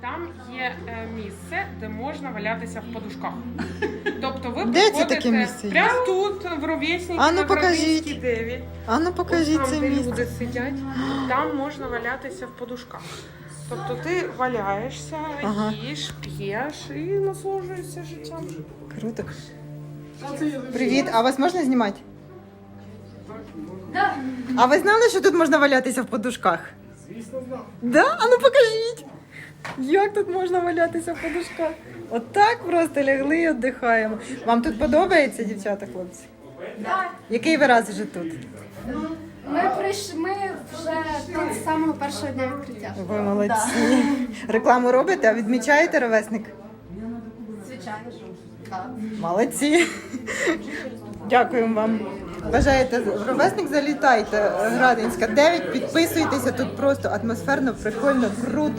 Там є е, місце, де можна валятися в подушках. Тобто ви Де це приходите таке місце є? прямо тут, в ровеснику, А ну, покажіть. А ну покажіть там, це де місце. люди сидять, там можна валятися в подушках. Тобто ти валяєшся, Ага. їш, п'єш і насолоджуєшся життям. Круто. Привіт, а вас можна знімати? А ви знали, що тут можна валятися в подушках? Звісно, знав. Да? А ну покажіть. Як тут можна валятися в подушках? Отак просто лягли і віддихаємо. Вам тут подобається, дівчата, хлопці? Да. Який ви раз вже тут? Ми прийшли, ми вже тут з самого першого дня відкриття. Ви молодці. Рекламу робите, а відмічаєте ровесник? Звичайно. Да. Молодці. Дякуємо вам. Бажаєте ровесник залітайте, Градинська 9, підписуйтеся тут просто атмосферно, прикольно, круто.